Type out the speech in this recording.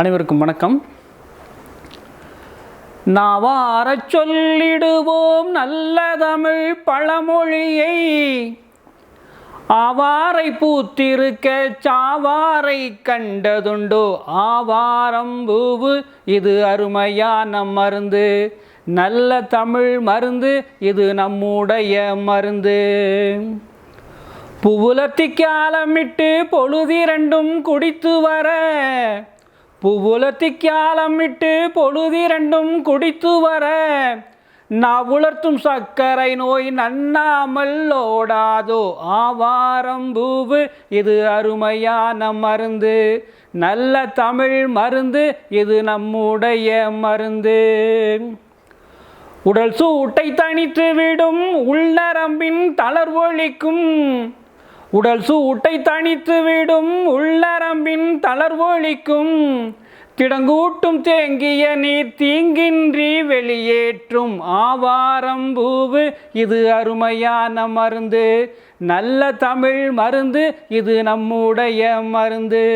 அனைவருக்கும் வணக்கம். நாவாரச் சொல்லிடுவோம் நல்ல தமிழ் பழமொழியை. ஆவாரை பூத்திருக்க சாவாரை கண்டதுண்டோ? ஆவாரம் பூவு இது அருமையான மருந்து. நல்ல தமிழ் மருந்து இது நம்முடைய மருந்து. புவுலத்திக்கு ஆலமிட்டு பொழுதிரண்டும் குடித்து வர புவுலத்திக்கு ஆலமிட்டு பொழுதிரண்டும் குடித்து வர நாவுலர்த்தும் சர்க்கரை நோய் நன்னாமல் ஓடாதோ? ஆவாரம் பூவு இது அருமையான மருந்து. நல்ல தமிழ் மருந்து இது நம்முடைய மருந்து. உடல் சூட்டை தணித்து விடும் உள்நரம்பின் தளர்வொழிக்கும். உடல் சூட்டை தணித்து விடும் உள்நரம்பின் தளர்வொழிக்கும். திடங்கூட்டும் தேங்கிய நீர் தீங்கின்றி வெளியேற்றும். ஆவாரம் பூவு இது அருமையான மருந்து. நல்ல தமிழ் மருந்து இது நம்முடைய மருந்து.